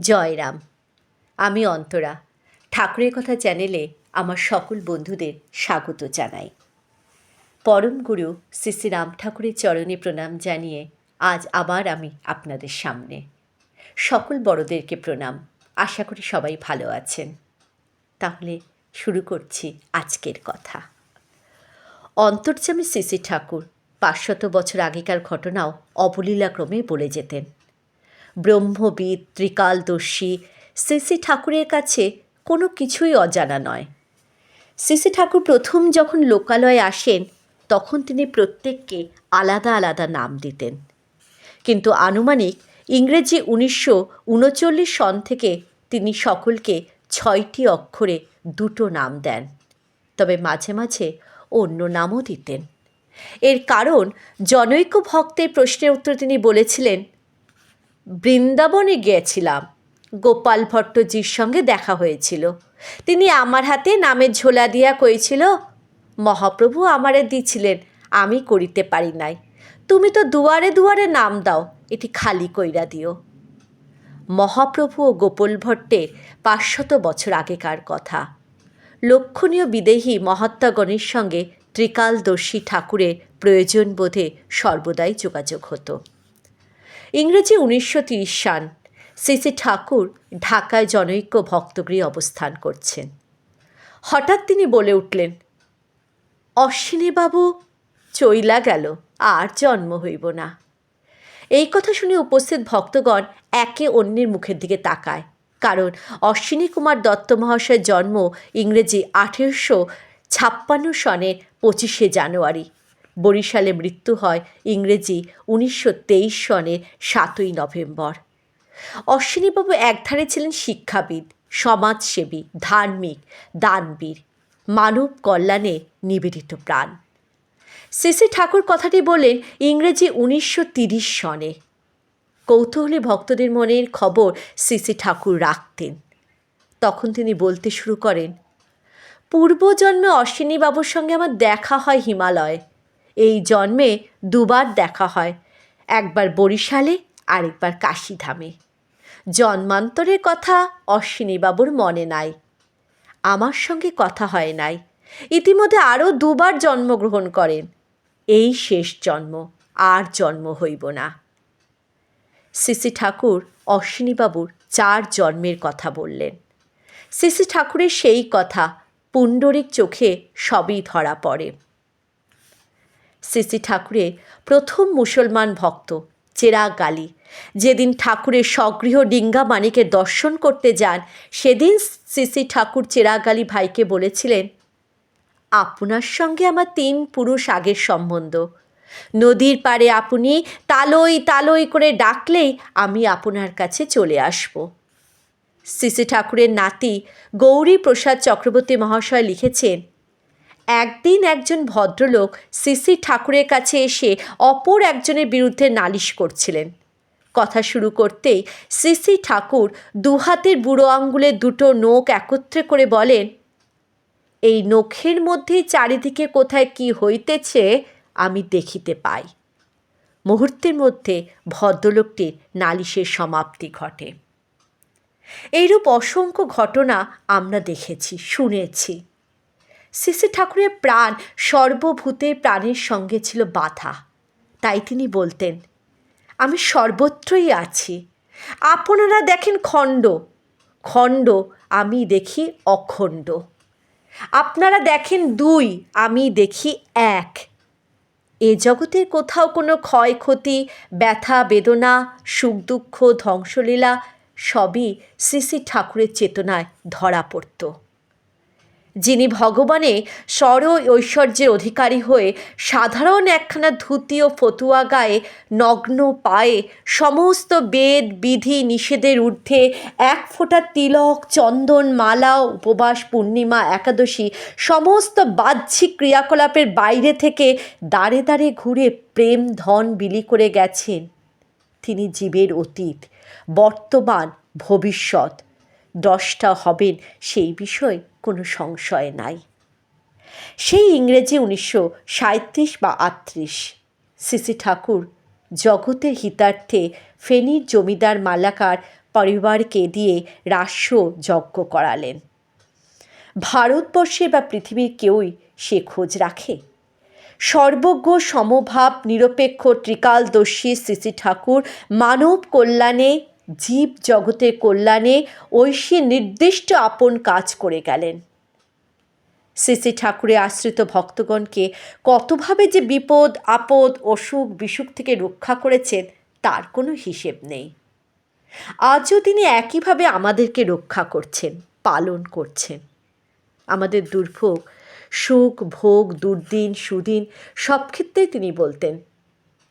জয়রাম আমি অন্তরা। ঠাকুরের কথা চ্যানেলে আমার সকল বন্ধুদের স্বাগত জানাই। পরম গুরু শ্রী শ্রী রাম ঠাকুরের চরণে প্রণাম জানিয়ে আজ আবার আমি আপনাদের সামনে। সকল বড়দেরকে প্রণাম। আশা করি সবাই ভালো আছেন। তাহলে শুরু করছি আজকের কথা। অন্তর্যামী শ্রী ঠাকুর পাঁচশত বছর আগেকার ঘটনাও অবলীলাক্রমে বলে যেতেন। ব্রহ্মবিদ ত্রিকালদর্শী শ্রী ঠাকুরের কাছে কোনো কিছুই অজানা নয়। শ্রী ঠাকুর প্রথম যখন লোকালয়ে আসেন, তখন তিনি প্রত্যেককে আলাদা আলাদা নাম দিতেন। কিন্তু আনুমানিক ইংরেজি উনিশশো উনচল্লিশ সন থেকে তিনি সকলকে ছয়টি অক্ষরে দুটো নাম দেন, তবে মাঝে মাঝে অন্য নামও দিতেন। এর কারণ জনৈক ভক্তের প্রশ্নের উত্তর তিনি বলেছিলেন বৃন্দাবনে গিয়েছিলাম। গোপাল ভট্টজির সঙ্গে দেখা হয়েছিল। তিনি আমার হাতে নামের ঝোলা দিয়া কইছিল, মহাপ্রভু আমারে দিছিলেন, আমি করিতে পারি নাই। তুমি তো দুয়ারে দুয়ারে নাম দাও, এটি খালি কইরা দিও। মহাপ্রভু ও গোপাল ভট্টের পাঁচশত বছর আগেকার কথা। লক্ষণীয় বিদেহী মহাত্মাগণের সঙ্গে ত্রিকালদর্শী ঠাকুরের প্রয়োজন বোধে সর্বদাই যোগাযোগ হতো। ইংরেজি উনিশশো সাল। শ্রী ঠাকুর ঢাকায় জনৈক্য ভক্তগৃহে অবস্থান করছেন। হঠাৎ তিনি বলে উঠলেন অশ্বিনীবাবু চইলা গেল, আর জন্ম হইব না। এই কথা শুনে উপস্থিত ভক্তগণ একে অন্যের মুখের দিকে তাকায়, কারণ অশ্বিনী কুমার দত্ত মহাশয়ের জন্ম ইংরেজি আঠেরোশো ছাপ্পান্ন সনের পঁচিশে জানুয়ারি। বরিশালে মৃত্যু হয় ইংরেজি উনিশশো তেইশ সনের সাতই নভেম্বর। অশ্বিনীবাবু একধারে ছিলেন শিক্ষাবিদ, সমাজসেবী, ধার্মিক, দানবীর, মানব কল্যাণে নিবেদিত প্রাণ। শ্রী ঠাকুর কথাটি বলেন ইংরেজি উনিশশো তিরিশ সনে। কৌতূহলী ভক্তদের মনের খবর শ্রী ঠাকুর রাখতেন। তখন তিনি বলতে শুরু করেন, পূর্বজন্মে অশ্বিনীবাবুর সঙ্গে আমার দেখা হয় হিমালয়। এই জন্মে দুবার দেখা হয়, একবার বরিশালে, আরেকবার কাশীধামে। জন্মান্তরের কথা অশ্বিনীবাবুর মনে নাই, আমার সঙ্গে কথা হয় নাই। ইতিমধ্যে আরও দুবার জন্মগ্রহণ করেন, এই শেষ জন্ম, আর জন্ম হইব না। শ্রী ঠাকুর অশ্বিনীবাবুর চার জন্মের কথা বললেন। শ্রী ঠাকুরের সেই কথা পুণ্ডরিক চোখে সবই ধরা পড়ে। শ্রী ঠাকুরের প্রথম মুসলমান ভক্ত চেরাগ গালি। যেদিন ঠাকুরের স্বগৃহ ডিঙ্গা মানিকে দর্শন করতে যান, সেদিন শ্রী ঠাকুর চেরাগ আলী ভাইকে বলেছিলেন, আপনার সঙ্গে আমার তিন পুরুষ আগের সম্বন্ধ। নদীর পাড়ে আপনি তালই তালই করে ডাকলেই আমি আপনার কাছে চলে আসব। শ্রী ঠাকুরের নাতি গৌরী প্রসাদ চক্রবর্তী মহাশয় লিখেছেন একদিন একজন ভদ্রলোক শ্রী ঠাকুরের কাছে এসে অপর একজনের বিরুদ্ধে নালিশ করছিলেন। কথা শুরু করতেই শ্রী ঠাকুর দুহাতের বুড়ো আঙ্গুলের দুটো নোখ একত্রে করে বলেন, এই নখের মধ্যে চারিদিকে কোথায় কি হইতেছে আমি দেখিতে পাই। মুহূর্তের মধ্যে ভদ্রলোকটির নালিশের সমাপ্তি ঘটে। এইরূপ অসংখ্য ঘটনা আমরা দেখেছি, শুনেছি। শ্রী ঠাকুরের প্রাণ সর্বভূতের প্রাণের সঙ্গে ছিল বাধা। তাই তিনি বলতেন, আমি সর্বত্রই আছি। আপনারা দেখেন খণ্ড। খণ্ড, আমি দেখি অখণ্ড। আপনারা দেখেন দুই, আমি দেখি এক। এ জগতের কোথাও কোনো ক্ষয়ক্ষতি, ব্যথা, বেদনা, সুখ দুঃখ, ধ্বংসলীলা সবই শ্রী ঠাকুরের চেতনায় ধরা পড়ত। যিনি ভগবানে স্বর ঐশ্বর্যের অধিকারী হয়ে সাধারণ একখানা ধুতি ও ফতুয়া গায়ে নগ্ন পায়ে সমস্ত বেদ, বিধি, নিষেধের ঊর্ধ্বে এক ফোঁটা তিলক, চন্দন, মালা, উপবাস, পূর্ণিমা, একাদশী, সমস্ত বাহ্যিক ক্রিয়াকলাপের বাইরে থেকে দাঁড়ে দাঁড়ে ঘুরে প্রেম, ধন, বিলি করে গেছেন। তিনি জীবের অতীত, বর্তমান, ভবিষ্যৎ। দ্রষ্টা হবেন, সেই বিষয়ে কোনো সংশয় নাই। সেই ইংরেজি উনিশশো সাঁত্রিশ বা আটত্রিশ শ্রী ঠাকুর জগতের হিতার্থে ফেনীর জমিদার মালাকার পরিবারকে দিয়ে রাস্য যজ্ঞ করালেন। ভারতবর্ষে বা পৃথিবীর কেউই সে খোঁজ রাখে। সর্বজ্ঞ সমভাব নিরপেক্ষ ত্রিকালদর্শী শ্রী ঠাকুর মানব কল্যাণে জীব জগতের কল্যাণে ঐশী নির্দিষ্ট আপন কাজ করে গেলেন। শ্রী শ্রী ঠাকুরের আশ্রিত ভক্তগণকে কতভাবে যে বিপদ, আপদ, অসুখ, বিসুখ থেকে রক্ষা করেছেন, তার কোনো হিসেব নেই। আজও তিনি একইভাবে আমাদেরকে রক্ষা করছেন, পালন করছেন। আমাদের দুর্ভোগ, সুখ, ভোগ, দুর্দিন, সুদিন সব ক্ষেত্রেই তিনি বলতেন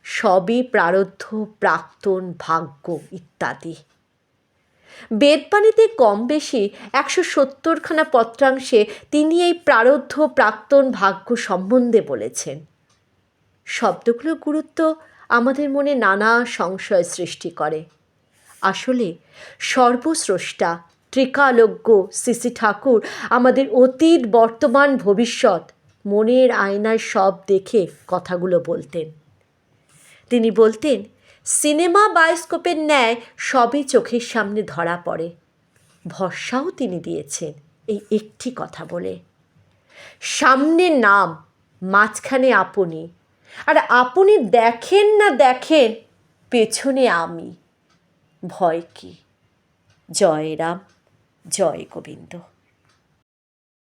সবই প্রারব্ধ, প্রাক্তন, ভাগ্য ইত্যাদি। বেদবাণীতে কম বেশি একশো সত্তরখানা পত্রাংশে তিনি এই প্রারব্ধ, প্রাক্তন, ভাগ্য সম্বন্ধে বলেছেন। শব্দগুলোর গুরুত্ব আমাদের মনে নানা সংশয় সৃষ্টি করে। আসলে সর্বস্রষ্টা, ত্রিকালজ্ঞ শ্রী ঠাকুর আমাদের অতীত, বর্তমান, ভবিষ্যৎ মনের আয়নায় সব দেখে কথাগুলো বলতেন। তিনি বলতেন, সিনেমা বায়োস্কোপের ন্যায় সবই চোখের সামনে ধরা পড়ে। ভরসাও তিনি দিয়েছেন এই একটি কথা বলে। সামনে নাম, মাঝখানে আপনি। আর আপনি দেখেন না দেখেন, পেছনে আমি। ভয় কি? জয় রাম, জয় গোবিন্দ।